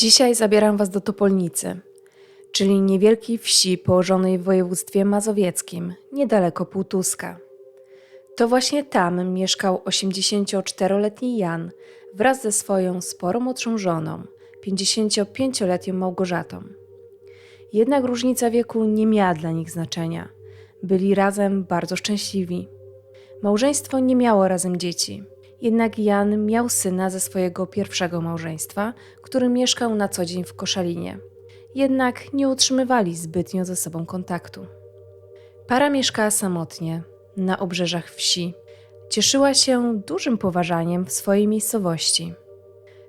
Dzisiaj zabieram Was do Topolnicy, czyli niewielkiej wsi położonej w województwie mazowieckim, niedaleko Półtuska. To właśnie tam mieszkał 84-letni Jan wraz ze swoją sporo młodszą żoną, 55-letnią Małgorzatą. Jednak różnica wieku nie miała dla nich znaczenia. Byli razem bardzo szczęśliwi. Małżeństwo nie miało razem dzieci. Jednak Jan miał syna ze swojego pierwszego małżeństwa, który mieszkał na co dzień w Koszalinie. Jednak nie utrzymywali zbytnio ze sobą kontaktu. Para mieszkała samotnie, na obrzeżach wsi. Cieszyła się dużym poważaniem w swojej miejscowości.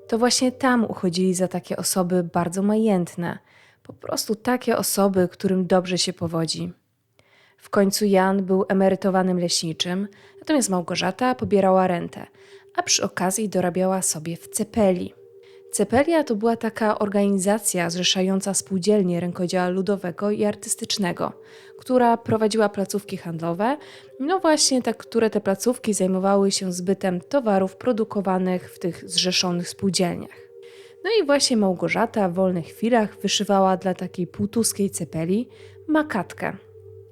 To właśnie tam uchodzili za takie osoby bardzo majętne, po prostu takie osoby, którym dobrze się powodzi. W końcu Jan był emerytowanym leśniczym, natomiast Małgorzata pobierała rentę, a przy okazji dorabiała sobie w cepeli. Cepelia to była taka organizacja zrzeszająca spółdzielnie rękodzieła ludowego i artystycznego, która prowadziła placówki handlowe, no właśnie te, które te placówki zajmowały się zbytem towarów produkowanych w tych zrzeszonych spółdzielniach. No i właśnie Małgorzata w wolnych chwilach wyszywała dla takiej półtuskiej cepeli makatkę.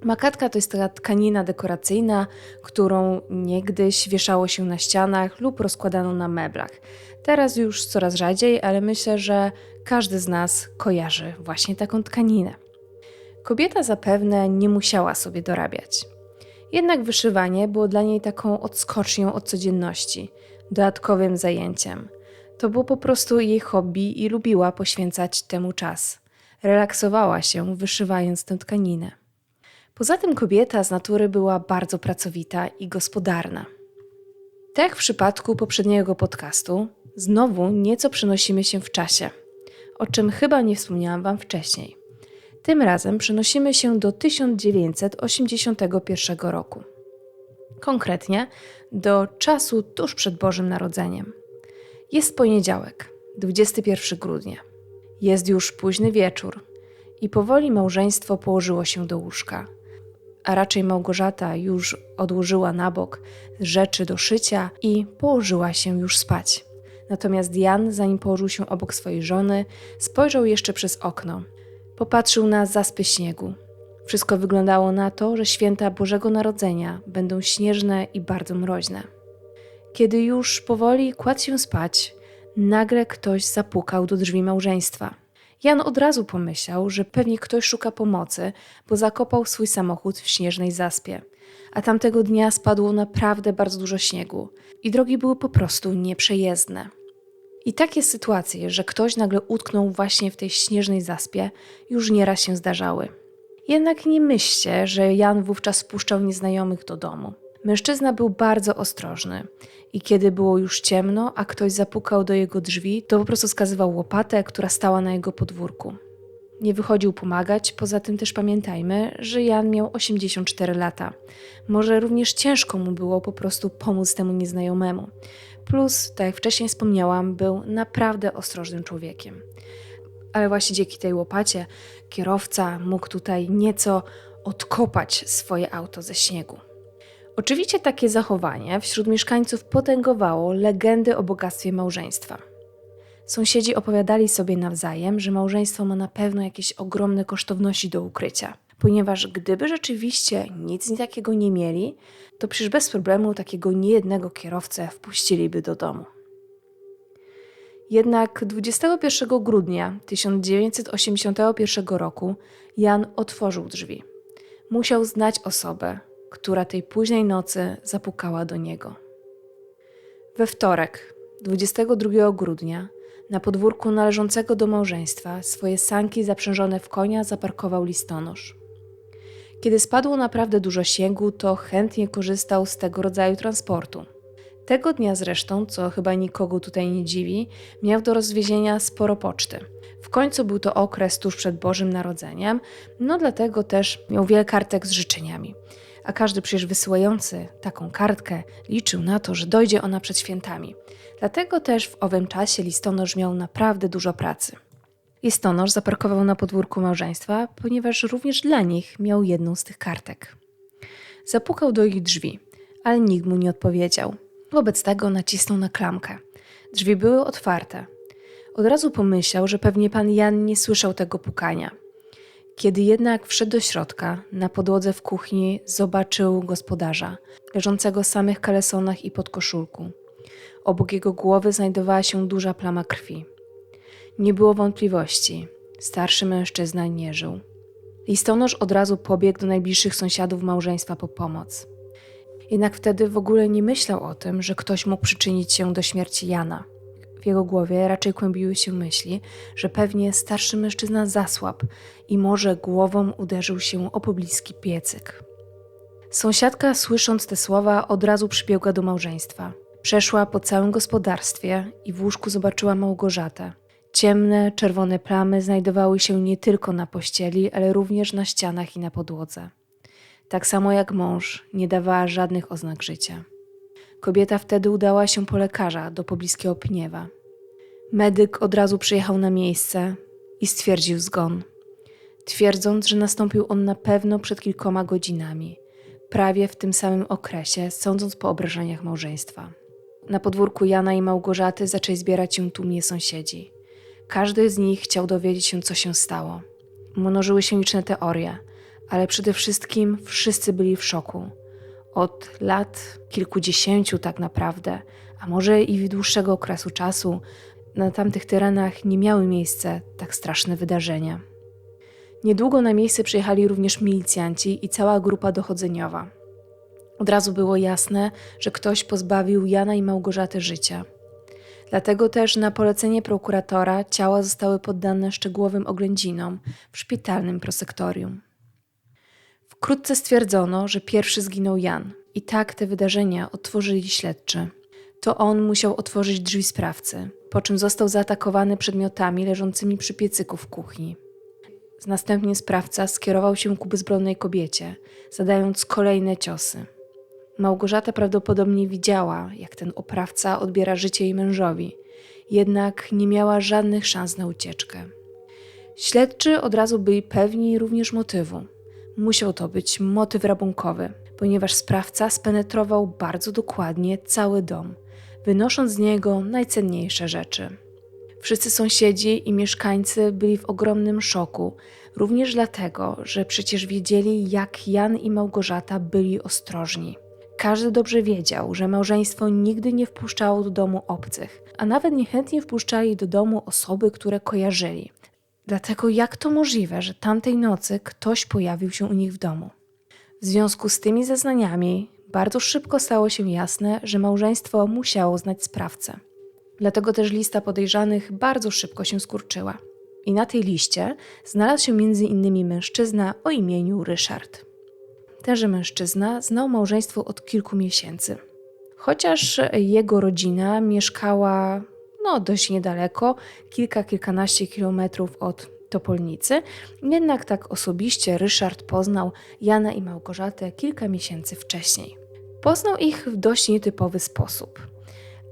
Makatka to jest taka tkanina dekoracyjna, którą niegdyś wieszało się na ścianach lub rozkładano na meblach. Teraz już coraz rzadziej, ale myślę, że każdy z nas kojarzy właśnie taką tkaninę. Kobieta zapewne nie musiała sobie dorabiać. Jednak wyszywanie było dla niej taką odskocznią od codzienności, dodatkowym zajęciem. To było po prostu jej hobby i lubiła poświęcać temu czas. Relaksowała się, wyszywając tę tkaninę. Poza tym kobieta z natury była bardzo pracowita i gospodarna. Tak jak w przypadku poprzedniego podcastu, znowu nieco przenosimy się w czasie, o czym chyba nie wspomniałam Wam wcześniej. Tym razem przenosimy się do 1981 roku. Konkretnie do czasu tuż przed Bożym Narodzeniem. Jest poniedziałek, 21 grudnia. Jest już późny wieczór i powoli małżeństwo położyło się do łóżka – a raczej Małgorzata już odłożyła na bok rzeczy do szycia i położyła się już spać. Natomiast Jan, zanim położył się obok swojej żony, spojrzał jeszcze przez okno. Popatrzył na zaspy śniegu. Wszystko wyglądało na to, że święta Bożego Narodzenia będą śnieżne i bardzo mroźne. Kiedy już powoli kładł się spać, nagle ktoś zapukał do drzwi małżeństwa. Jan od razu pomyślał, że pewnie ktoś szuka pomocy, bo zakopał swój samochód w śnieżnej zaspie. A tamtego dnia spadło naprawdę bardzo dużo śniegu i drogi były po prostu nieprzejezdne. I takie sytuacje, że ktoś nagle utknął właśnie w tej śnieżnej zaspie, już nieraz się zdarzały. Jednak nie myślcie, że Jan wówczas wpuszczał nieznajomych do domu. Mężczyzna był bardzo ostrożny i kiedy było już ciemno, a ktoś zapukał do jego drzwi, to po prostu skazywał łopatę, która stała na jego podwórku. Nie wychodził pomagać, poza tym też pamiętajmy, że Jan miał 84 lata. Może również ciężko mu było po prostu pomóc temu nieznajomemu. Plus, tak jak wcześniej wspomniałam, był naprawdę ostrożnym człowiekiem. Ale właśnie dzięki tej łopacie kierowca mógł tutaj nieco odkopać swoje auto ze śniegu. Oczywiście takie zachowanie wśród mieszkańców potęgowało legendy o bogactwie małżeństwa. Sąsiedzi opowiadali sobie nawzajem, że małżeństwo ma na pewno jakieś ogromne kosztowności do ukrycia, ponieważ gdyby rzeczywiście nic takiego nie mieli, to przecież bez problemu takiego niejednego kierowcę wpuściliby do domu. Jednak 21 grudnia 1981 roku Jan otworzył drzwi. Musiał znać osobę, która tej późnej nocy zapukała do niego. We wtorek, 22 grudnia, na podwórku należącego do małżeństwa swoje sanki zaprzężone w konia zaparkował listonosz. Kiedy spadło naprawdę dużo śniegu, to chętnie korzystał z tego rodzaju transportu. Tego dnia zresztą, co chyba nikogo tutaj nie dziwi, miał do rozwiezienia sporo poczty. W końcu był to okres tuż przed Bożym Narodzeniem, no dlatego też miał wiele kartek z życzeniami a każdy przecież wysyłający taką kartkę liczył na to, że dojdzie ona przed świętami. Dlatego też w owym czasie listonosz miał naprawdę dużo pracy. Listonosz zaparkował na podwórku małżeństwa, ponieważ również dla nich miał jedną z tych kartek. Zapukał do ich drzwi, ale nikt mu nie odpowiedział. Wobec tego nacisnął na klamkę. Drzwi były otwarte. Od razu pomyślał, że pewnie pan Jan nie słyszał tego pukania. Kiedy jednak wszedł do środka, na podłodze w kuchni zobaczył gospodarza, leżącego w samych kalesonach i podkoszulku. Obok jego głowy znajdowała się duża plama krwi. Nie było wątpliwości. Starszy mężczyzna nie żył. Listonosz od razu pobiegł do najbliższych sąsiadów małżeństwa po pomoc. Jednak wtedy w ogóle nie myślał o tym, że ktoś mógł przyczynić się do śmierci Jana. W jego głowie raczej kłębiły się myśli, że pewnie starszy mężczyzna zasłabł i może głową uderzył się o pobliski piecyk. Sąsiadka, słysząc te słowa, od razu przybiegła do małżeństwa. Przeszła po całym gospodarstwie i w łóżku zobaczyła Małgorzatę. Ciemne, czerwone plamy znajdowały się nie tylko na pościeli, ale również na ścianach i na podłodze. Tak samo jak mąż, nie dawała żadnych oznak życia. Kobieta wtedy udała się po lekarza do pobliskiego Pniewa. Medyk od razu przyjechał na miejsce i stwierdził zgon, twierdząc, że nastąpił on na pewno przed kilkoma godzinami, prawie w tym samym okresie, sądząc po obrażeniach małżeństwa. Na podwórku Jana i Małgorzaty zaczęli zbierać się tłumnie sąsiedzi. Każdy z nich chciał dowiedzieć się, co się stało. Mnożyły się liczne teorie, ale przede wszystkim wszyscy byli w szoku. Od lat kilkudziesięciu, tak naprawdę, a może i dłuższego okresu czasu, na tamtych terenach nie miały miejsca tak straszne wydarzenia. Niedługo na miejsce przyjechali również milicjanci i cała grupa dochodzeniowa. Od razu było jasne, że ktoś pozbawił Jana i Małgorzaty życia. Dlatego też na polecenie prokuratora ciała zostały poddane szczegółowym oględzinom w szpitalnym prosektorium. Wkrótce stwierdzono, że pierwszy zginął Jan i tak te wydarzenia otworzyli śledczy. To on musiał otworzyć drzwi sprawcy, po czym został zaatakowany przedmiotami leżącymi przy piecyku w kuchni. Następnie sprawca skierował się ku bezbronnej kobiecie, zadając kolejne ciosy. Małgorzata prawdopodobnie widziała, jak ten oprawca odbiera życie jej mężowi, jednak nie miała żadnych szans na ucieczkę. Śledczy od razu byli pewni również motywu. Musiał to być motyw rabunkowy, ponieważ sprawca spenetrował bardzo dokładnie cały dom, wynosząc z niego najcenniejsze rzeczy. Wszyscy sąsiedzi i mieszkańcy byli w ogromnym szoku, również dlatego, że przecież wiedzieli, jak Jan i Małgorzata byli ostrożni. Każdy dobrze wiedział, że małżeństwo nigdy nie wpuszczało do domu obcych, a nawet niechętnie wpuszczali do domu osoby, które kojarzyli. Dlatego jak to możliwe, że tamtej nocy ktoś pojawił się u nich w domu? W związku z tymi zeznaniami bardzo szybko stało się jasne, że małżeństwo musiało znać sprawcę. Dlatego też lista podejrzanych bardzo szybko się skurczyła. I na tej liście znalazł się m.in. mężczyzna o imieniu Ryszard. Tenże mężczyzna znał małżeństwo od kilku miesięcy. Chociaż jego rodzina mieszkała no, dość niedaleko, kilka, kilkanaście kilometrów od Topolnicy, jednak tak osobiście Ryszard poznał Jana i Małgorzatę kilka miesięcy wcześniej. Poznał ich w dość nietypowy sposób.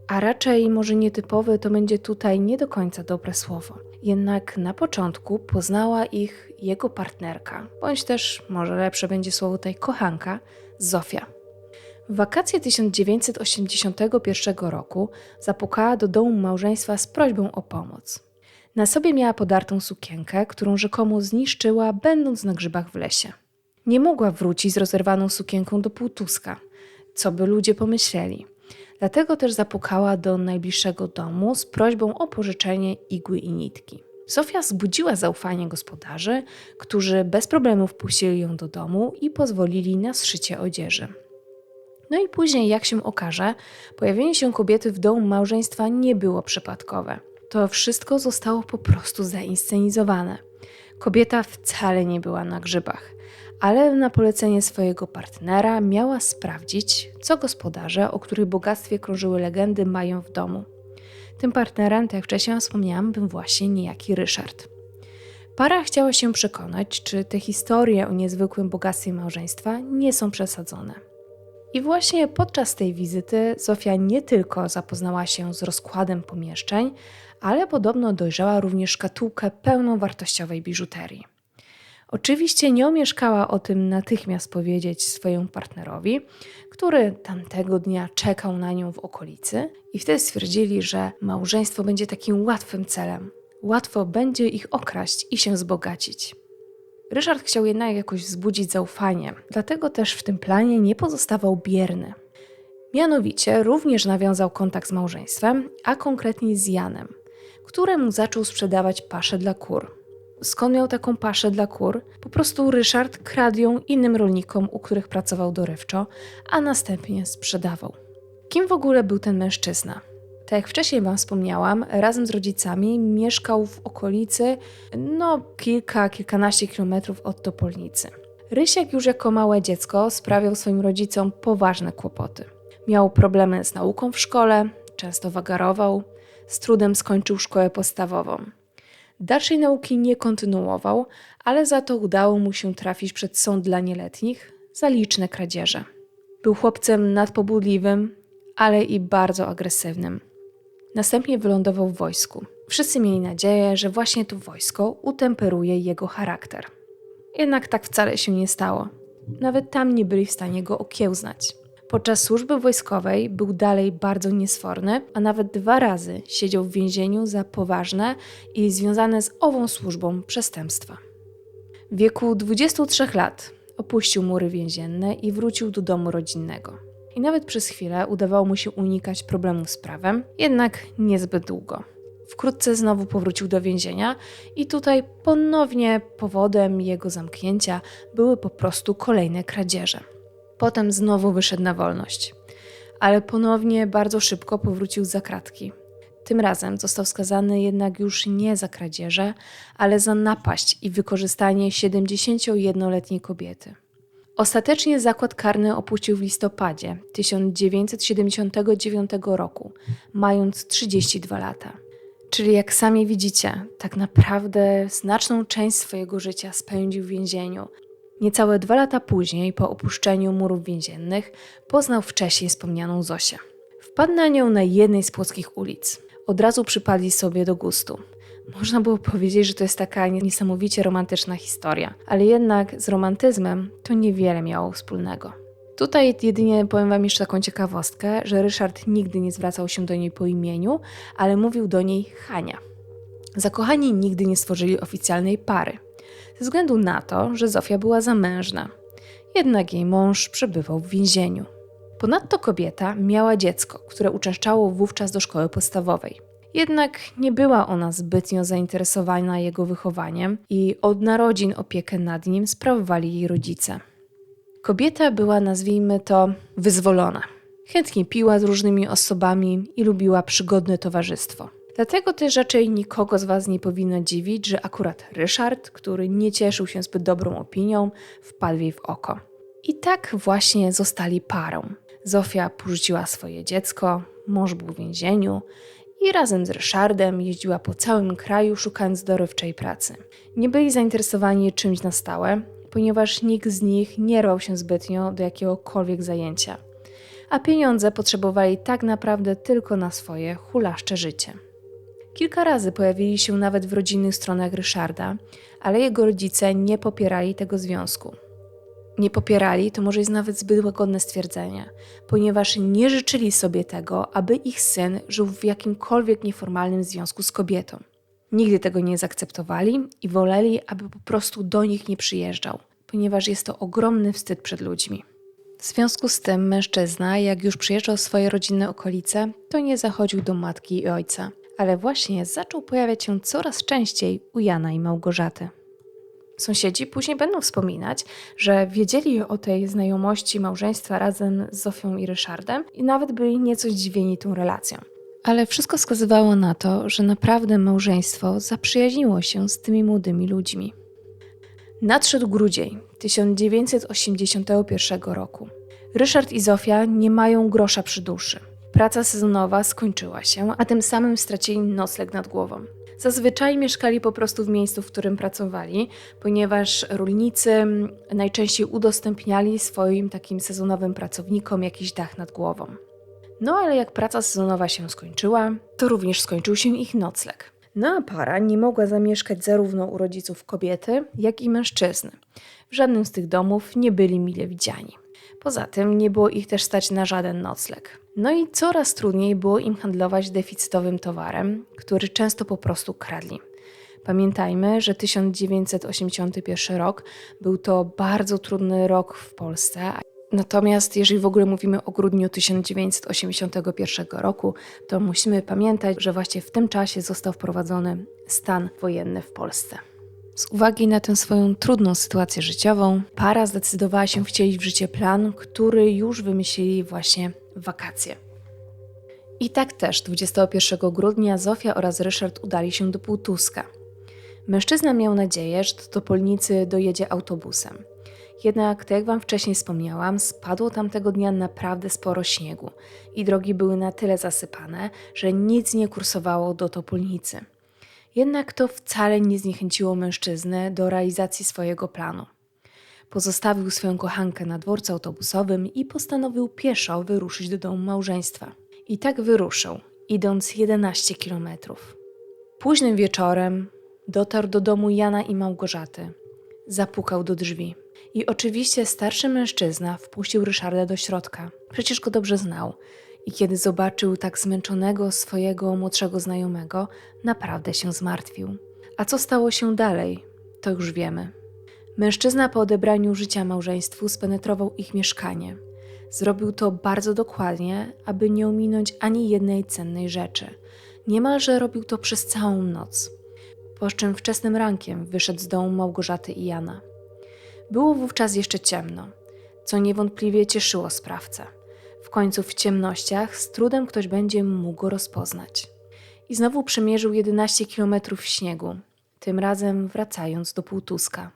A raczej może nietypowy to będzie tutaj nie do końca dobre słowo. Jednak na początku poznała ich jego partnerka, bądź też może lepsze będzie słowo tutaj kochanka, Zofia. W wakacje 1981 roku zapukała do domu małżeństwa z prośbą o pomoc. Na sobie miała podartą sukienkę, którą rzekomo zniszczyła, będąc na grzybach w lesie. Nie mogła wrócić z rozerwaną sukienką do półtuska, co by ludzie pomyśleli. Dlatego też zapukała do najbliższego domu z prośbą o pożyczenie igły i nitki. Sofia zbudziła zaufanie gospodarzy, którzy bez problemu wpuścili ją do domu i pozwolili na zszycie odzieży. No i później, jak się okaże, pojawienie się kobiety w domu małżeństwa nie było przypadkowe. To wszystko zostało po prostu zainscenizowane. Kobieta wcale nie była na grzybach, ale na polecenie swojego partnera miała sprawdzić, co gospodarze, o których bogactwie krążyły legendy, mają w domu. Tym partnerem, tak jak wcześniej wspomniałam, był właśnie niejaki Ryszard. Para chciała się przekonać, czy te historie o niezwykłym bogactwie małżeństwa nie są przesadzone. I właśnie podczas tej wizyty Zofia nie tylko zapoznała się z rozkładem pomieszczeń, ale podobno dojrzała również szkatułkę pełną wartościowej biżuterii. Oczywiście nie omieszkała o tym natychmiast powiedzieć swojemu partnerowi, który tamtego dnia czekał na nią w okolicy, i wtedy stwierdzili, że małżeństwo będzie takim łatwym celem. Łatwo będzie ich okraść i się wzbogacić. Ryszard chciał jednak jakoś wzbudzić zaufanie, dlatego też w tym planie nie pozostawał bierny. Mianowicie również nawiązał kontakt z małżeństwem, a konkretnie z Janem, któremu zaczął sprzedawać pasze dla kur. Skąd miał taką paszę dla kur? Po prostu Ryszard kradł ją innym rolnikom, u których pracował dorywczo, a następnie sprzedawał. Kim w ogóle był ten mężczyzna? Tak jak wcześniej Wam wspomniałam, razem z rodzicami mieszkał w okolicy, no kilka, kilkanaście kilometrów od Topolnicy. Rysiek już jako małe dziecko sprawiał swoim rodzicom poważne kłopoty. Miał problemy z nauką w szkole, często wagarował, z trudem skończył szkołę podstawową. Dalszej nauki nie kontynuował, ale za to udało mu się trafić przed sąd dla nieletnich za liczne kradzieże. Był chłopcem nadpobudliwym, ale i bardzo agresywnym. Następnie wylądował w wojsku. Wszyscy mieli nadzieję, że właśnie to wojsko utemperuje jego charakter. Jednak tak wcale się nie stało. Nawet tam nie byli w stanie go okiełznać. Podczas służby wojskowej był dalej bardzo niesforny, a nawet dwa razy siedział w więzieniu za poważne i związane z ową służbą przestępstwa. W wieku 23 lat opuścił mury więzienne i wrócił do domu rodzinnego. I nawet przez chwilę udawało mu się unikać problemu z prawem, jednak niezbyt długo. Wkrótce znowu powrócił do więzienia i tutaj ponownie powodem jego zamknięcia były po prostu kolejne kradzieże. Potem znowu wyszedł na wolność, ale ponownie bardzo szybko powrócił za kratki. Tym razem został skazany jednak już nie za kradzieże, ale za napaść i wykorzystanie 71-letniej kobiety. Ostatecznie zakład karny opuścił w listopadzie 1979 roku, mając 32 lata. Czyli jak sami widzicie, tak naprawdę znaczną część swojego życia spędził w więzieniu, Niecałe dwa lata później, po opuszczeniu murów więziennych, poznał wcześniej wspomnianą Zosię. Wpadł na nią na jednej z płockich ulic. Od razu przypadli sobie do gustu. Można było powiedzieć, że to jest taka niesamowicie romantyczna historia, ale jednak z romantyzmem to niewiele miało wspólnego. Tutaj jedynie powiem Wam jeszcze taką ciekawostkę, że Ryszard nigdy nie zwracał się do niej po imieniu, ale mówił do niej Hania. Zakochani nigdy nie stworzyli oficjalnej pary ze względu na to, że Zofia była zamężna. Jednak jej mąż przebywał w więzieniu. Ponadto kobieta miała dziecko, które uczęszczało wówczas do szkoły podstawowej. Jednak nie była ona zbytnio zainteresowana jego wychowaniem i od narodzin opiekę nad nim sprawowali jej rodzice. Kobieta była, nazwijmy to, wyzwolona. Chętnie piła z różnymi osobami i lubiła przygodne towarzystwo. Dlatego też raczej nikogo z Was nie powinno dziwić, że akurat Ryszard, który nie cieszył się zbyt dobrą opinią, wpadł jej w oko. I tak właśnie zostali parą. Zofia porzuciła swoje dziecko, mąż był w więzieniu i razem z Ryszardem jeździła po całym kraju szukając dorywczej pracy. Nie byli zainteresowani czymś na stałe, ponieważ nikt z nich nie rwał się zbytnio do jakiegokolwiek zajęcia, a pieniądze potrzebowali tak naprawdę tylko na swoje hulaszcze życie. Kilka razy pojawili się nawet w rodzinnych stronach Ryszarda, ale jego rodzice nie popierali tego związku. Nie popierali to może jest nawet zbyt łagodne stwierdzenie, ponieważ nie życzyli sobie tego, aby ich syn żył w jakimkolwiek nieformalnym związku z kobietą. Nigdy tego nie zaakceptowali i woleli, aby po prostu do nich nie przyjeżdżał, ponieważ jest to ogromny wstyd przed ludźmi. W związku z tym mężczyzna, jak już przyjeżdżał w swoje rodzinne okolice, to nie zachodził do matki i ojca, ale właśnie zaczął pojawiać się coraz częściej u Jana i Małgorzaty. Sąsiedzi później będą wspominać, że wiedzieli o tej znajomości małżeństwa razem z Zofią i Ryszardem i nawet byli nieco zdziwieni tą relacją. Ale wszystko wskazywało na to, że naprawdę małżeństwo zaprzyjaźniło się z tymi młodymi ludźmi. Nadszedł grudzień 1981 roku. Ryszard i Zofia nie mają grosza przy duszy. Praca sezonowa skończyła się, a tym samym stracili nocleg nad głową. Zazwyczaj mieszkali po prostu w miejscu, w którym pracowali, ponieważ rolnicy najczęściej udostępniali swoim takim sezonowym pracownikom jakiś dach nad głową. No ale jak praca sezonowa się skończyła, to również skończył się ich nocleg. No a para nie mogła zamieszkać zarówno u rodziców kobiety, jak i mężczyzny. W żadnym z tych domów nie byli mile widziani. Poza tym nie było ich też stać na żaden nocleg. No i coraz trudniej było im handlować deficytowym towarem, który często po prostu kradli. Pamiętajmy, że 1981 rok był to bardzo trudny rok w Polsce. Natomiast jeżeli w ogóle mówimy o grudniu 1981 roku, to musimy pamiętać, że właśnie w tym czasie został wprowadzony stan wojenny w Polsce. Z uwagi na tę swoją trudną sytuację życiową, para zdecydowała się wcielić w życie plan, który już wymyślili właśnie w wakacje. I tak też 21 grudnia Zofia oraz Ryszard udali się do Półtuska. Mężczyzna miał nadzieję, że do Topolnicy dojedzie autobusem. Jednak, tak jak Wam wcześniej wspomniałam, spadło tamtego dnia naprawdę sporo śniegu i drogi były na tyle zasypane, że nic nie kursowało do Topolnicy. Jednak to wcale nie zniechęciło mężczyznę do realizacji swojego planu. Pozostawił swoją kochankę na dworcu autobusowym i postanowił pieszo wyruszyć do domu małżeństwa. I tak wyruszył, idąc 11 kilometrów. Późnym wieczorem dotarł do domu Jana i Małgorzaty. Zapukał do drzwi. I oczywiście starszy mężczyzna wpuścił Ryszarda do środka. Przecież go dobrze znał. I kiedy zobaczył tak zmęczonego swojego młodszego znajomego, naprawdę się zmartwił. A co stało się dalej, to już wiemy. Mężczyzna po odebraniu życia małżeństwu spenetrował ich mieszkanie. Zrobił to bardzo dokładnie, aby nie ominąć ani jednej cennej rzeczy. Niemalże robił to przez całą noc. Po czym wczesnym rankiem wyszedł z domu Małgorzaty i Jana. Było wówczas jeszcze ciemno, co niewątpliwie cieszyło sprawcę. Końcu w ciemnościach z trudem ktoś będzie mógł go rozpoznać. I znowu przemierzył 11 kilometrów śniegu, tym razem wracając do Półtuska.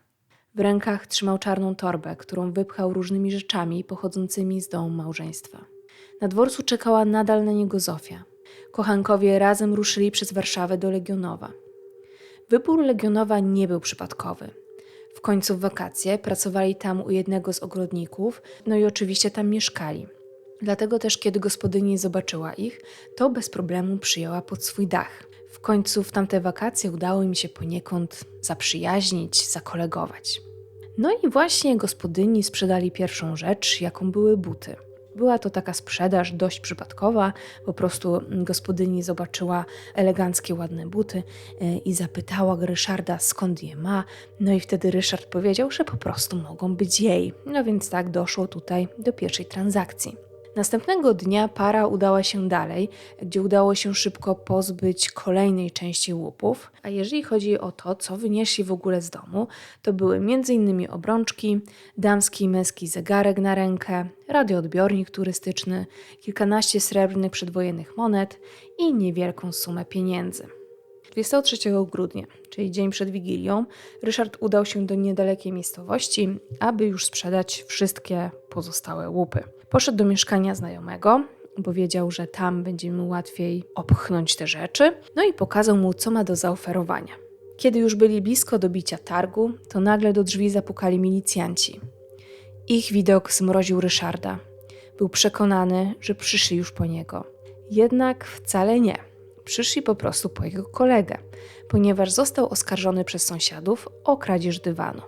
W rękach trzymał czarną torbę, którą wypchał różnymi rzeczami pochodzącymi z domu małżeństwa. Na dworcu czekała nadal na niego Zofia. Kochankowie razem ruszyli przez Warszawę do Legionowa. Wybór Legionowa nie był przypadkowy. W końcu w wakacje pracowali tam u jednego z ogrodników, no i oczywiście tam mieszkali. Dlatego też, kiedy gospodyni zobaczyła ich, to bez problemu przyjęła pod swój dach. W końcu w tamte wakacje udało im się poniekąd zaprzyjaźnić, zakolegować. No i właśnie gospodyni sprzedali pierwszą rzecz, jaką były buty. Była to taka sprzedaż dość przypadkowa. Po prostu gospodyni zobaczyła eleganckie, ładne buty e, i zapytała Ryszarda, skąd je ma. No i wtedy Ryszard powiedział, że po prostu mogą być jej. No więc tak doszło tutaj do pierwszej transakcji. Następnego dnia para udała się dalej, gdzie udało się szybko pozbyć kolejnej części łupów. A jeżeli chodzi o to, co wynieśli w ogóle z domu, to były m.in. obrączki, damski i męski zegarek na rękę, radioodbiornik turystyczny, kilkanaście srebrnych przedwojennych monet i niewielką sumę pieniędzy. 23 grudnia, czyli dzień przed Wigilią, Ryszard udał się do niedalekiej miejscowości, aby już sprzedać wszystkie pozostałe łupy. Poszedł do mieszkania znajomego, bo wiedział, że tam będzie mu łatwiej opchnąć te rzeczy, no i pokazał mu, co ma do zaoferowania. Kiedy już byli blisko dobicia targu, to nagle do drzwi zapukali milicjanci. Ich widok zmroził Ryszarda. Był przekonany, że przyszli już po niego. Jednak wcale nie. Przyszli po prostu po jego kolegę, ponieważ został oskarżony przez sąsiadów o kradzież dywanu.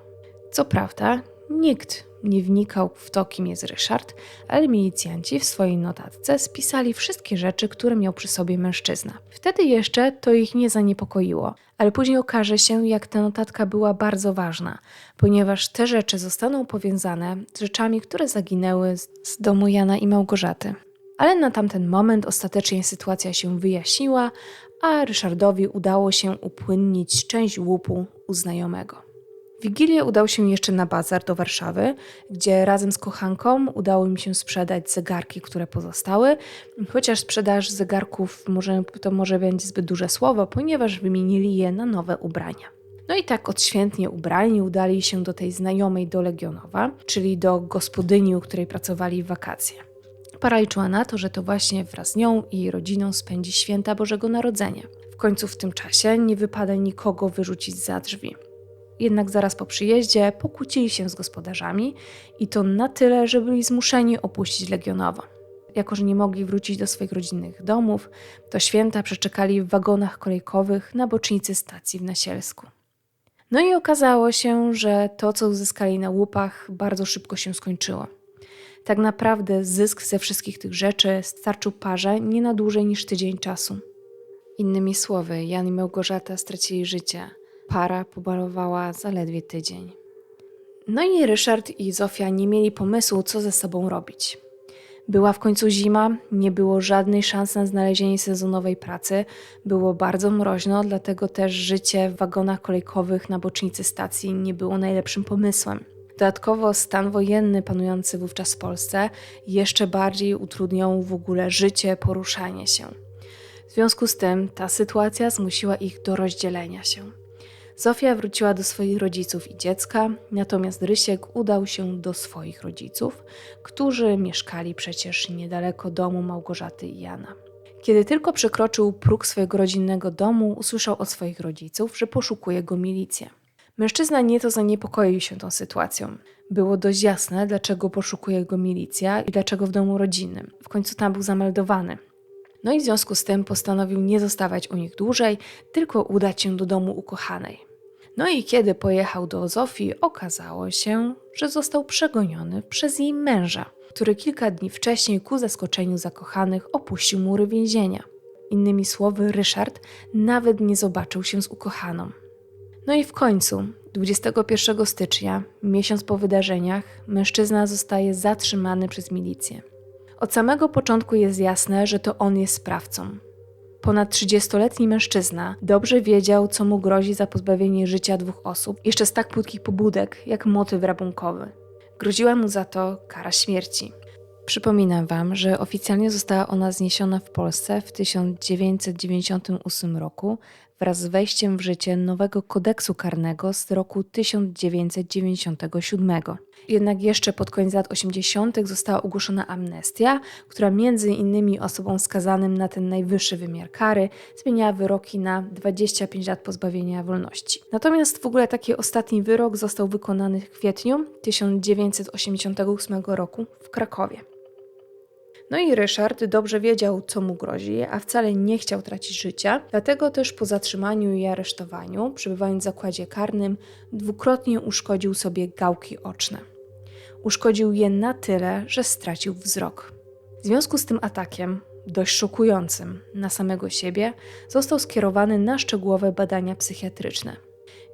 Co prawda, nikt nie wnikał w to, kim jest Ryszard, ale milicjanci w swojej notatce spisali wszystkie rzeczy, które miał przy sobie mężczyzna. Wtedy jeszcze to ich nie zaniepokoiło, ale później okaże się, jak ta notatka była bardzo ważna, ponieważ te rzeczy zostaną powiązane z rzeczami, które zaginęły z domu Jana i Małgorzaty. Ale na tamten moment ostatecznie sytuacja się wyjaśniła, a Ryszardowi udało się upłynnić część łupu u znajomego. Wigilię udał się jeszcze na bazar do Warszawy, gdzie razem z kochanką udało im się sprzedać zegarki, które pozostały, chociaż sprzedaż zegarków może, to może będzie zbyt duże słowo, ponieważ wymienili je na nowe ubrania. No i tak odświętnie ubrani udali się do tej znajomej do Legionowa, czyli do gospodyni, u której pracowali w wakacje. Para liczyła na to, że to właśnie wraz z nią i rodziną spędzi święta Bożego Narodzenia. W końcu w tym czasie nie wypada nikogo wyrzucić za drzwi. Jednak zaraz po przyjeździe pokłócili się z gospodarzami i to na tyle, że byli zmuszeni opuścić Legionowo. Jako, że nie mogli wrócić do swoich rodzinnych domów, to święta przeczekali w wagonach kolejkowych na bocznicy stacji w Nasielsku. No i okazało się, że to, co uzyskali na łupach, bardzo szybko się skończyło. Tak naprawdę zysk ze wszystkich tych rzeczy starczył parze nie na dłużej niż tydzień czasu. Innymi słowy, Jan i Małgorzata stracili życie. Para pobalowała zaledwie tydzień. No i Ryszard i Zofia nie mieli pomysłu, co ze sobą robić. Była w końcu zima, nie było żadnej szans na znalezienie sezonowej pracy, było bardzo mroźno, dlatego też życie w wagonach kolejkowych na bocznicy stacji nie było najlepszym pomysłem. Dodatkowo stan wojenny panujący wówczas w Polsce jeszcze bardziej utrudniał w ogóle życie, poruszanie się. W związku z tym ta sytuacja zmusiła ich do rozdzielenia się. Zofia wróciła do swoich rodziców i dziecka, natomiast Rysiek udał się do swoich rodziców, którzy mieszkali przecież niedaleko domu Małgorzaty i Jana. Kiedy tylko przekroczył próg swojego rodzinnego domu, usłyszał od swoich rodziców, że poszukuje go milicja. Mężczyzna nieco zaniepokoił się tą sytuacją. Było dość jasne, dlaczego poszukuje go milicja i dlaczego w domu rodzinnym. W końcu tam był zameldowany. No i w związku z tym postanowił nie zostawać u nich dłużej, tylko udać się do domu ukochanej. No i kiedy pojechał do Zofii, okazało się, że został przegoniony przez jej męża, który kilka dni wcześniej ku zaskoczeniu zakochanych opuścił mury więzienia. Innymi słowy, Ryszard nawet nie zobaczył się z ukochaną. No i w końcu, 21 stycznia, miesiąc po wydarzeniach, mężczyzna zostaje zatrzymany przez milicję. Od samego początku jest jasne, że to on jest sprawcą. Ponad 30-letni mężczyzna dobrze wiedział, co mu grozi za pozbawienie życia dwóch osób, jeszcze z tak płytkich pobudek jak motyw rabunkowy. Groziła mu za to kara śmierci. Przypominam Wam, że oficjalnie została ona zniesiona w Polsce w 1998 roku wraz z wejściem w życie nowego kodeksu karnego z roku 1997. Jednak jeszcze pod koniec lat 80. została ogłoszona amnestia, która między innymi osobom skazanym na ten najwyższy wymiar kary zmieniała wyroki na 25 lat pozbawienia wolności. Natomiast w ogóle taki ostatni wyrok został wykonany w kwietniu 1988 roku w Krakowie. No i Ryszard dobrze wiedział, co mu grozi, a wcale nie chciał tracić życia, dlatego też po zatrzymaniu i aresztowaniu, przebywając w zakładzie karnym, dwukrotnie uszkodził sobie gałki oczne. Uszkodził je na tyle, że stracił wzrok. W związku z tym atakiem, dość szokującym na samego siebie, został skierowany na szczegółowe badania psychiatryczne.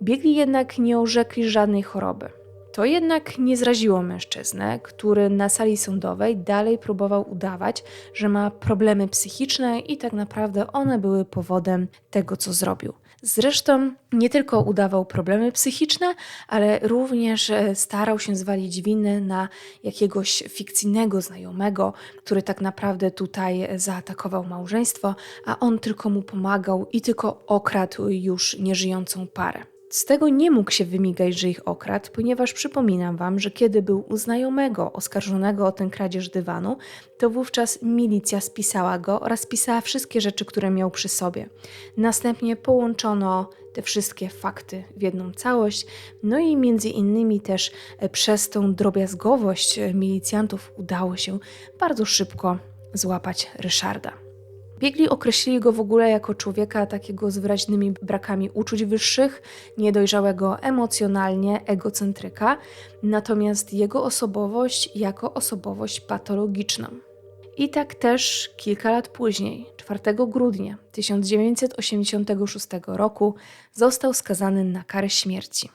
Biegli jednak nie orzekli żadnej choroby. To jednak nie zraziło mężczyznę, który na sali sądowej dalej próbował udawać, że ma problemy psychiczne i tak naprawdę one były powodem tego, co zrobił. Zresztą nie tylko udawał problemy psychiczne, ale również e, starał się zwalić winę na jakiegoś fikcyjnego znajomego, który tak naprawdę tutaj zaatakował małżeństwo, a on tylko mu pomagał i tylko okradł już nieżyjącą parę. Z tego nie mógł się wymigać, że ich okradł, ponieważ przypominam wam, że kiedy był u znajomego oskarżonego o tę kradzież dywanu, to wówczas milicja spisała go oraz spisała wszystkie rzeczy, które miał przy sobie. Następnie połączono te wszystkie fakty w jedną całość, no i między innymi też e, przez tą drobiazgowość e, milicjantów udało się bardzo szybko złapać Ryszarda. Biegli określili go w ogóle jako człowieka takiego z wyraźnymi brakami uczuć wyższych, niedojrzałego emocjonalnie, egocentryka, natomiast jego osobowość jako osobowość patologiczną. I tak też kilka lat później, 4 grudnia 1986 roku, został skazany na karę śmierci.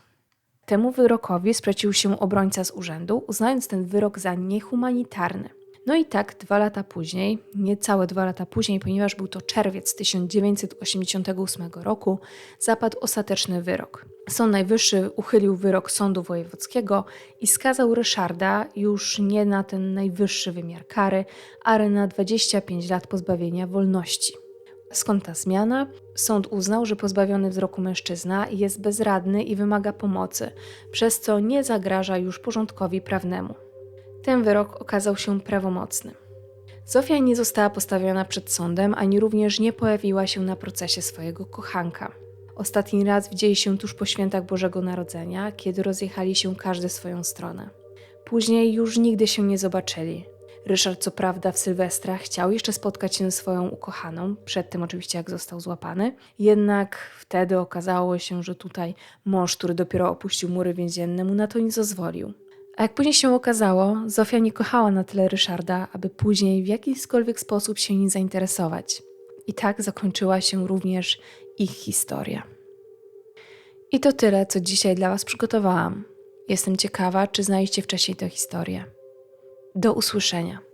Temu wyrokowi sprzecił się obrońca z urzędu, uznając ten wyrok za niehumanitarny. No i tak dwa lata później, niecałe dwa lata później, ponieważ był to czerwiec 1988 roku, zapadł ostateczny wyrok. Sąd Najwyższy uchylił wyrok Sądu Wojewódzkiego i skazał Ryszarda już nie na ten najwyższy wymiar kary, ale na 25 lat pozbawienia wolności. Skąd ta zmiana? Sąd uznał, że pozbawiony wzroku mężczyzna jest bezradny i wymaga pomocy, przez co nie zagraża już porządkowi prawnemu. Ten wyrok okazał się prawomocny. Zofia nie została postawiona przed sądem, ani również nie pojawiła się na procesie swojego kochanka. Ostatni raz widzieli się tuż po świętach Bożego Narodzenia, kiedy rozjechali się każdy swoją stronę. Później już nigdy się nie zobaczyli. Ryszard, co prawda, w Sylwestra chciał jeszcze spotkać się ze swoją ukochaną, przed tym oczywiście, jak został złapany. Jednak wtedy okazało się, że tutaj mąż, który dopiero opuścił mury więzienne, mu na to nie zezwolił. A jak później się okazało, Zofia nie kochała na tyle Ryszarda, aby później w jakikolwiek sposób się nim zainteresować. I tak zakończyła się również ich historia. I to tyle, co dzisiaj dla Was przygotowałam. Jestem ciekawa, czy znaliście wcześniej tę historię. Do usłyszenia.